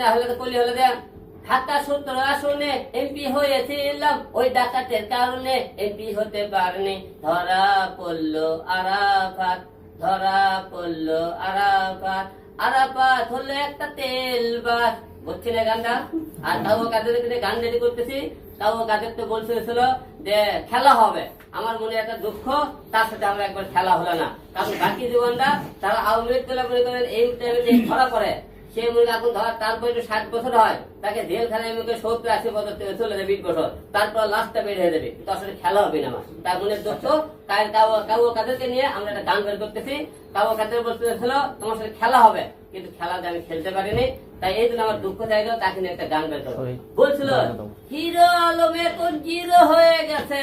না, হলে কলি হলে দেন আসনে এমপি হয়েছিলাম, ওই ডাকাতের কারণে এমপি হতে ধরা আরাফাত ধরা আরাফাত। আরাফাত হলো একটা তেল বাস। না গানটা? আর তাও কাদের গান রেডি করতেছি? তাও কাদের তো বলছিল যে খেলা হবে। আমার মনে একটা দুঃখ, তার সাথে আমার একবার খেলা হলো না। কারণ বাকি জীবনটা তারা আওয়ামী লীগ মনে করেন এই টাইমে ধরা পড়ে সে মনে এখন ধর তারপর একটু ষাট বছর হয় তাকে জেলখানায় করেন সত্তর আশি বছর চলে যাবে বিশ বছর। তারপর লাস্টটা বের হয়ে যাবে। কিন্তু আসলে খেলা হবে না আমার। তার মনে দুঃখ তাই কাউ কাউ কাদেরকে নিয়ে আমরা একটা গান বের করতেছি। কাউ কাদের বলতে ছিল তোমার সাথে খেলা হবে কিন্তু খেলাতে আমি খেলতে পারিনি। তাই এই জন্য আমার দুঃখ গেল তাকে নিয়ে একটা গান বের করব Sorry. বলছিল হিরো আলম এখন জিরো হয়ে গেছে।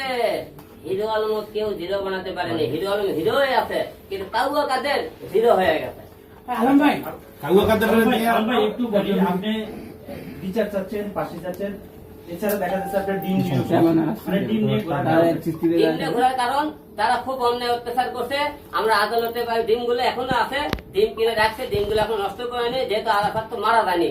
হিরো আলম কেউ জিরো বানাতে পারেনি। হিরো আলম হিরো হয়ে আছে কিন্তু তাও কাদের জিরো হয়ে গেছে। আলম ভাই আলম একটু আপনি বিচার চাচ্ছেন পাশে চাচ্ছেন এছাড়া দেখা যাচ্ছে আপনার ডিম নিয়ে কেমন আছেন? মানে ডিম নিয়ে তাহলে চিস্তিতে ডিমটা ঘোরার কারণ তারা খুব অন্যায় অত্যাচার করছে। আমরা আদালতে ডিমগুলো এখনও আছে। ডিম কিনে রাখছে ডিমগুলো এখন নষ্ট করেনি যেহেতু আরাফাত তো মারা যায়নি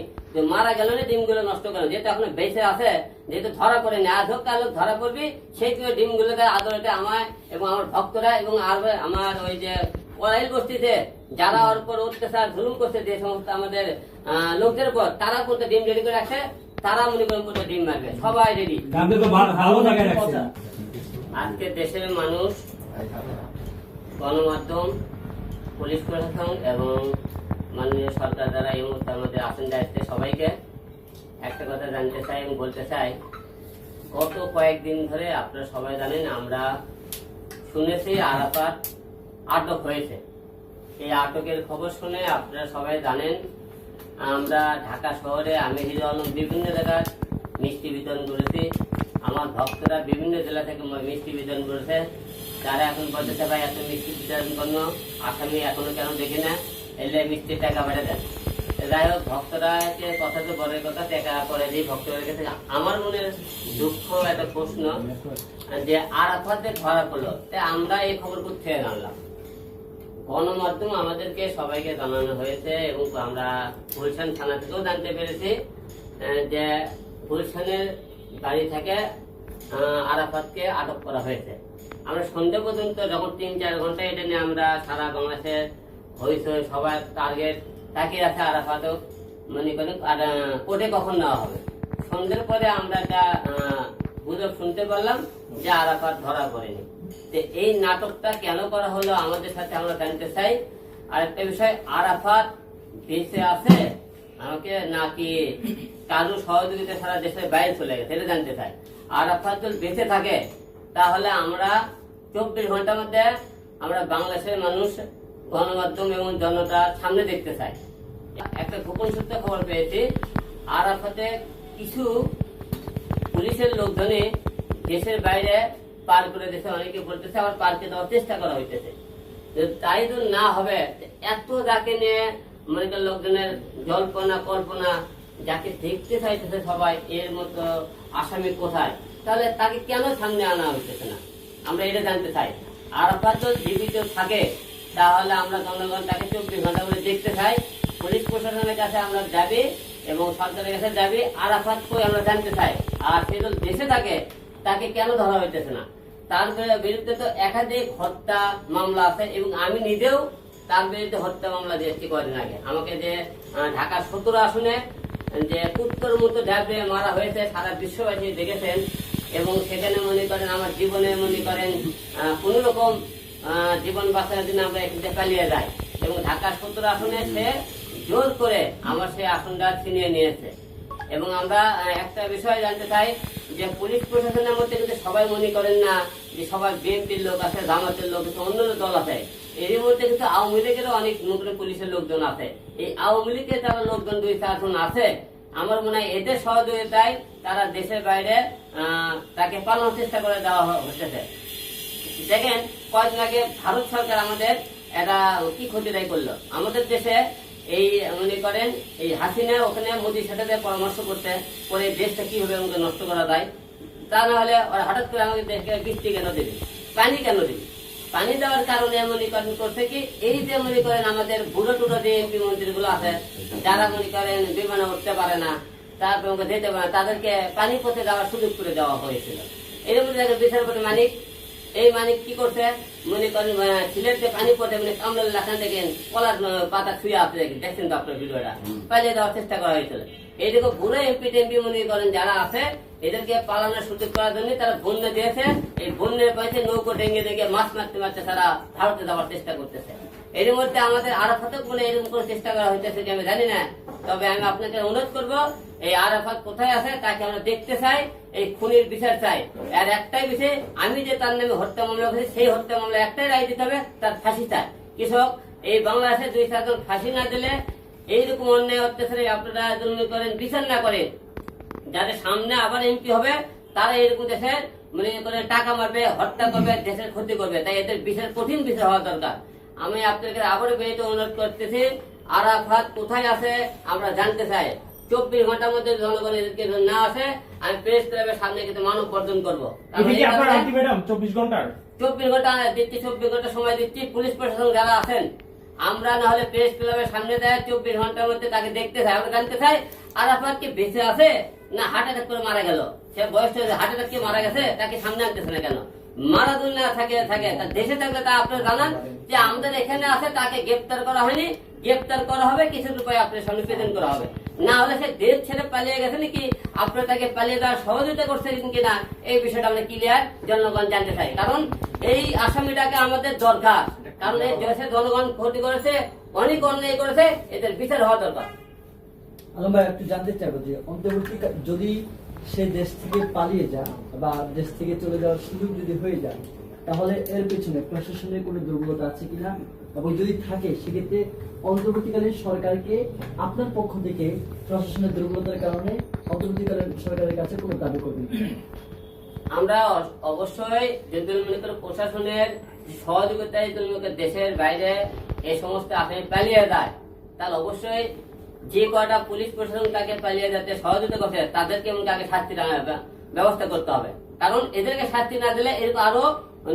মারা গেল না ডিমগুলো নষ্ট করে। যেহেতু এখন বেঁচে আছে যেহেতু ধরা করে না আজ হোক কাল ধরা করবি সেই তুই ডিমগুলোকে আদালতে আমায় এবং আমার ভক্তরা এবং আর আমার ওই যে ওরাইল বস্তিতে যারা ওর উপর অত্যাচার জুলুম করছে যে সমস্ত আমাদের লোকদের উপর তারা করতে ডিম রেডি করে রাখছে তারা মনে করেন করতে ডিম মারবে সবাই রেডি আজকে দেশের মানুষ গণমাধ্যম পুলিশ প্রশাসন এবং মাননীয় সরকার দ্বারা এই মুহূর্তে আমাদের আসন দায়িত্বে সবাইকে একটা কথা জানতে চাই এবং বলতে চাই গত কয়েকদিন ধরে আপনারা সবাই জানেন আমরা শুনেছি আরাফাত আটক হয়েছে। এই আটকের খবর শুনে আপনারা সবাই জানেন, আমরা ঢাকা শহরে আমি হিরো বিভিন্ন জায়গায় মিষ্টি বিতরণ করেছি। আমার ভক্তরা বিভিন্ন জেলা থেকে মিষ্টি বিতরণ করেছে। তারা এখন বলতেছে, ভাই এত মিষ্টি বিতরণ করল আসামি এখনও কেন দেখি না? এলে মিষ্টির টাকা বেড়ে দেন। যাই হোক, ভক্তরা কথা তো বড় কথা, টাকা করে দিই ভক্তদের কাছে আমার মনে দুঃখ, একটা প্রশ্ন, যে আরাফাতে ধরা পড়ল। তাই আমরা এই খবর কোথেকে জানলাম? গণমাধ্যম আমাদেরকে সবাইকে জানানো হয়েছে এবং আমরা গুলশান থানা থেকেও জানতে পেরেছি যে গুলশানের বাড়ি থেকে আরাফাতকে আটক করা হয়েছে। আমরা সন্ধ্যে পর্যন্ত যখন তিন চার ঘণ্টা এটা নিয়ে আমরা সারা বাংলাদেশে হয়েছে সবার টার্গেট তাকিয়ে আছে আরাফাতও মনে করেন আর, কোর্টে কখন নেওয়া হবে? সন্ধ্যের পরে আমরা একটা গুজব শুনতে পারলাম যে আরাফাত ধরা পড়েনি। তো এই নাটকটা কেন করা হলো আমাদের সাথে আমরা জানতে চাই। আর একটা বিষয়, আরাফাত বেঁচে আছে, আমাকে নাকি কারও সহযোগিতা সারা দেশের বাইরে চলে গেছে এটা জানতে চাই। আরাফাত যদি বেঁচে থাকে, তাহলে আমরা চব্বিশ ঘণ্টার মধ্যে আমরা বাংলাদেশের মানুষ, গণমাধ্যম এবং জনতার সামনে দেখতে চাই। একটা গোপন সূত্রে খবর পেয়েছি, আরাফাতে কিছু পুলিশের লোকজনে দেশের বাইরে পার করে দেশে অনেকে বলতেছে, আবার পার্কে দেওয়ার চেষ্টা করা হইতেছে। তাই তো না হবে এত যাকে নিয়ে মনে করেন লোকজনের জল্পনা, কল্পনা, যাকে দেখতে চাইতেছে সবাই, এর মতো আসামি কোথায়? তাহলে তাকে কেন সামনে আনা হইতেছে না? আমরা এটা জানতে চাই। আরাফাত যদি জীবিত থাকে, তাহলে আমরা জনগণ তাকে চব্বিশ ঘণ্টা করে দেখতে চাই। পুলিশ প্রশাসনের কাছে আমরা যাবি এবং সরকারের কাছে যাবি। আরাফাত কই আমরা জানতে চাই? আর সে যদি দেশে থাকে তাকে কেন ধরা হইতেছে না? তার বিরুদ্ধে তো একাধিক হত্যা মামলা আছে এবং আমি নিজেও তার বিরুদ্ধে হত্যা মামলা দিয়েছি কদিন আগে? আমাকে যে আহ, ঢাকা সত্তর আসনে যে কুত্তর মতো ঢাবড়ে মারা হয়েছে সারা বিশ্ববাসী দেখেছেন এবং সেখানে মনে করেন আমার জীবনে মনে করেন কোন রকম জীবন বাঁচানোর জন্য আমরা এখান পালিয়ে যাই। এবং ঢাকা সত্তর আসনে সে জোর করে আমার সেই আসনটা ছিনিয়ে নিয়েছে। এবং আমরা একটা বিষয় জানতে চাই যে পুলিশ প্রশাসনের মধ্যে কিন্তু সবাই মনে করেন না যে সবাই বিএনপির লোক আছে, জামাতের লোক আছে অন্য দল আছে। এর মধ্যে কিন্তু আওয়ামী লীগেরও অনেক নতুন পুলিশের লোকজন আছে। এই আওয়ামী লীগের যারা লোকজন দুই চারজন আছে, আমার মনে হয় এদের সহযোগিতায় তারা দেশের বাইরে তাকে পালানোর চেষ্টা করে দেওয়া হচ্ছে দেখেন, কয়েকদিন আগে ভারত সরকার আমাদের একটা কি ক্ষতিদায় করল? আমাদের দেশে এই মনে করেন, এই হাসিনা ওখানে মোদির সাথে পরামর্শ করতে করে দেশটা কীভাবে আমাকে নষ্ট করা যায়, তা না হলে হঠাৎ করে আমাকে দেশকে বৃষ্টি কেন দেবে? পানি কেন দেবে? পানি দেওয়ার কারণে মনে করেন করছে কি, এই যে মনে করেন আমাদের বুড়ো টুড়ো যে এমপি মন্ত্রীগুলো আছে, যারা মনে করেন বিমানে উঠতে পারে না, তারপর যেতে পারে না, তাদেরকে পানি পথে যাওয়ার সুযোগ করে দেওয়া হয়েছিল। এরকম বিচারপতি মানিক এই মানে কি করছে? মনে করেন ছেলের সিলেট যে পানি পড়ে মানে কামলার লাখান দেখেন কলার পাতা ছুঁয়ে আপনি দেখেন দেখছেন তো আপনার ভিডিওটা? পালিয়ে দেওয়ার চেষ্টা করা হয়েছিল। এইটুকু ভুলে এমপি টেমপি মনে করেন যারা আছে এদেরকে পালানোর সুযোগ করার জন্য তারা বন্যা দিয়েছে। এই বন্যের পাইছে নৌকো ডেঙ্গে ডেঙ্গে মাছ মারতে মারতে তারা ভারতে যাওয়ার চেষ্টা করতেছে। এর মধ্যে আমাদের আরাফাতেও কোনো এরকম কোনো চেষ্টা করা হইতেছে যে আমি জানি না। তবে আমি আপনাকে অনুরোধ করব, এই আরাফাত কোথায় আছে তাকে আমরা দেখতে চাই, এই খুনির বিচার চাই। আর একটাই বিষয়, আমি যে তার নামে হত্যা মামলা করেছি, সেই হত্যা মামলা একটাই রায় দিতে হবে, তার ফাঁসি চাই। কৃষক, এই বাংলাদেশে দুই চারজন ফাঁসি না দিলে এইরকম অন্যায় অত্যাচারে আপনারা জন্ম করেন, বিচার না করেন। যাদের সামনে আবার এমপি হবে, তারা এরকম দেশের মনে করে টাকা মারবে, হত্যা করবে, দেশের ক্ষতি করবে। তাই এদের বিশেষ কঠিন বিষয় হওয়া দরকার। আমি আপনাদেরকে আবারও বেরিয়ে অনুরোধ করতেছি আরাফাত কোথায় আছে আমরা জানতে চাই। চব্বিশ ঘণ্টার মধ্যে জনগণ এদেরকে না আসে আমি প্রেস ক্লাবের সামনে কিন্তু মানব বর্জন করব। চব্বিশ ঘণ্টার? চব্বিশ ঘণ্টা দিচ্ছি চব্বিশ ঘণ্টা সময় দিচ্ছি পুলিশ প্রশাসন যারা আছেন আমরা না হলে প্রেস ক্লাবের সামনে দেয় চব্বিশ ঘণ্টার মধ্যে তাকে দেখতে চাই। আমরা জানতে চাই আরাফাত কি বেঁচে আছে না হার্ট অ্যাটাক করে মারা গেল? সে বয়স হার্ট অ্যাটাক কি মারা গেছে? তাকে সামনে আনতেছে না কেন? মারা দুনিয়া থাকে। থাকে দেশে থাকলে তা আপনি জানান যে আমাদের এখানে আছে, তাকে গ্রেপ্তার করা হয়নি। গ্রেপ্তার করা হবে, কিছু উপায় আপনার সামনে করা হবে। না হলে সে দেশ ছেড়ে পালিয়ে গেছে নাকি? আপনারা তাকে পালিয়ে দেওয়ার সহযোগিতা করছেন কিনা, এই বিষয়টা আমরা ক্লিয়ার জনগণ জানতে চাই কারণ এই আসামিটাকে আমাদের দরকার। কারণ এই দেশের জনগণ ক্ষতি করেছে, অনেক অন্যায় করেছে, এদের বিচার হওয়া দরকার। আলম ভাই, একটু জানতে চাইব যে অন্তর্বর্তী যদি সে দেশ থেকে পালিয়ে যায় বা দেশ থেকে চলে যাওয়ার সুযোগ যদি হয়ে যায়, তাহলে এর পেছনে প্রশাসনের কোনো দুর্বলতা আছে কিনা? এবং যদি থাকে, সেক্ষেত্রে অন্তর্বর্তীকালীন সরকারকে আপনার পক্ষ থেকে প্রশাসনের দুর্বলতার কারণে অন্তর্বর্তীকালীন সরকারের কাছে কোনো দাবি করবেন আমরা অবশ্যই যদি মনে করো প্রশাসনের সহযোগিতায় যদি দেশের বাইরে এই সমস্ত আসামি পালিয়ে যায়, তাহলে অবশ্যই যে কয়টা পুলিশ প্রশাসন তাকে পালিয়ে যাতে সহযোগিতা করছে তাদেরকে মনে করো আগে শাস্তি ব্যবস্থা করতে হবে। কারণ এদেরকে শাস্তি না দিলে এরকম আরও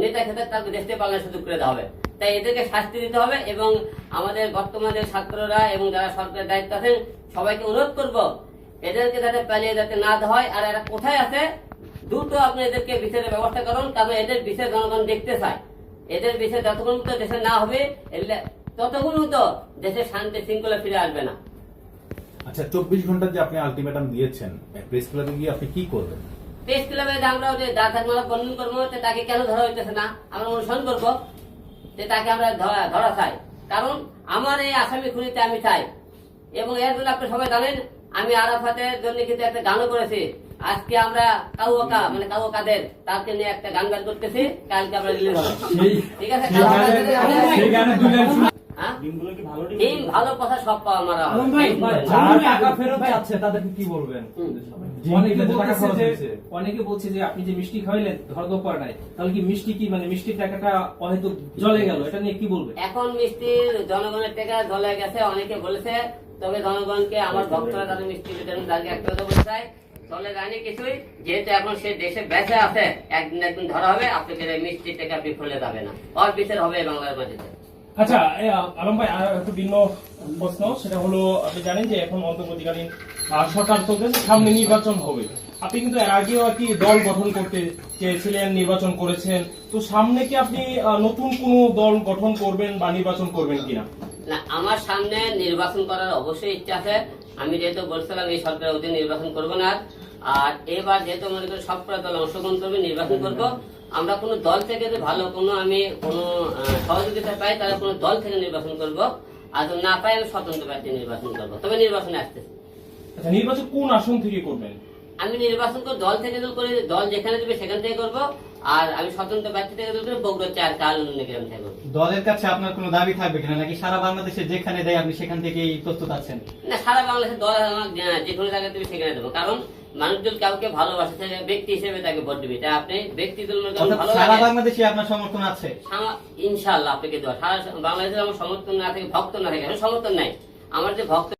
নেতা খেতে তাকে দেশে পালানোর সুযোগ করে দেওয়া হবে। তাই এদেরকে শাস্তি দিতে হবে এবং আমাদের বর্তমানে ছাত্ররা এবং যারা সরকারের দায়িত্ব আছেন, সবাইকে অনুরোধ করব, এদেরকে যাতে পালিয়ে যাতে না হয়, আর এরা কোথায় আছে, দ্রুত আপনি এদেরকে বিচারের ব্যবস্থা করুন, কারণ এদের বিচার জনগণ দেখতে চায়। এদের বিচার যতক্ষণ তো দেশে না হবে ততক্ষণ তো দেশের শান্তি শৃঙ্খলা ফিরে আসবে না। আচ্ছা চব্বিশ ঘণ্টার যে আপনি আলটিমেটাম দিয়েছেন প্রেস ক্লাবে গিয়ে আপনি কি করবেন? প্রেস ক্লাবে আমরা যা বন্ধন করব তাকে কেন ধরা হইতেছে না? আমরা অনুসরণ করব যে তাকে আমরা ধরা ধরা চাই। কারণ আমার এই আসামি খুনিতে আমি চাই। এবং এর জন্য আপনি সবাই জানেন আমি আরাফাতের জন্য কিন্তু একটা গানও করেছি। আজকে আমরা কাউকা মানে কাউকাদের তাকে নিয়ে একটা গান গান করতেছি কালকে আমরা রিলিজ হবে। ঠিক আছে? হ্যাঁ? ডিমগুলো কি ভালো ডিম? ভালো কথা সব পাওয়া মারা টাকা ফেরত যাচ্ছে তাদেরকে কি বলবেন? অনেকে বলছে যে আপনি যে মিষ্টি ধর্ম পড়া নাই তাহলে কি মিষ্টি কি মানে মিষ্টির টাকাটা হয়তো জলে গেল? এটা নিয়ে কি বলবেন? এখন মিষ্টির জনগণের টাকা দলে গেছে অনেকে বলেছে তবে জনগণকে আমার ভক্তরা তাদের মিষ্টি বিতরণ তাকে একটা কথা বলতে চাই চলে যায়নি কিছুই। যেহেতু এখন সে দেশে বেঁচে আছে একদিন একদিন ধরা হবে আপনাকে এই মিষ্টির টাকা বিফলে যাবে না। আর বিচার হবে বাংলার মাটিতে আচ্ছা আলম ভাই একটু ভিন্ন প্রশ্ন, সেটা হলো, আপনি জানেন যে এখন অন্তর্বর্তীকালীন সরকার চলতেছে সামনে নির্বাচন হবে। আপনি কিন্তু এর আগেও আর কি দল গঠন করতে চেয়েছিলেন, নির্বাচন করেছেন। তো সামনে কি আপনি নতুন কোনো দল গঠন করবেন বা নির্বাচন করবেন কিনা? না, আমার সামনে নির্বাচন করার অবশ্যই ইচ্ছা আছে। আমি যেহেতু বলছিলাম এই সরকারের অধীনে নির্বাচন করব না, আর এবার যেহেতু মনে করি সব দল অংশগ্রহণ করবে, নির্বাচন করব আমরা কোনো দল থেকে যদি ভালো কোনো আমি কোনো সহযোগিতা পাই তাহলে কোনো দল থেকে নির্বাচন করব। আর যদি না পাই আমি স্বতন্ত্র প্রার্থী নির্বাচন করব। তবে নির্বাচনে আসতেছি। আচ্ছা নির্বাচন কোন আসন থেকে করবেন? আমি নির্বাচন করে দল থেকে যদি করি দল যেখানে দেবে সেখান থেকে করব। আর আমি স্বতন্ত্র প্রার্থী থেকে যদি করি বগুড়া চার কাল গ্রাম থেকে দলের কাছে আপনার কোনো দাবি থাকবে কিনা? নাকি সারা বাংলাদেশে যেখানে দেয় আপনি সেখান থেকেই প্রস্তুত আছেন? না সারা বাংলাদেশের দল আমার যে- যে কোনো জায়গায় দেবে সেখানে দেবো। কারণ মানুষজন কাউকে ভালোবাসে ব্যক্তি হিসেবে তাকে ভোট দিবে। তাই আপনি ব্যক্তি সারা বাংলাদেশে আপনার সমর্থন আছে। ইনশাআল্লাহ আপনাকে দেওয়া। সারা বাংলাদেশের আমার সমর্থন না থাকে ভক্ত না থাকে। সমর্থন নাই। আমার যে ভক্ত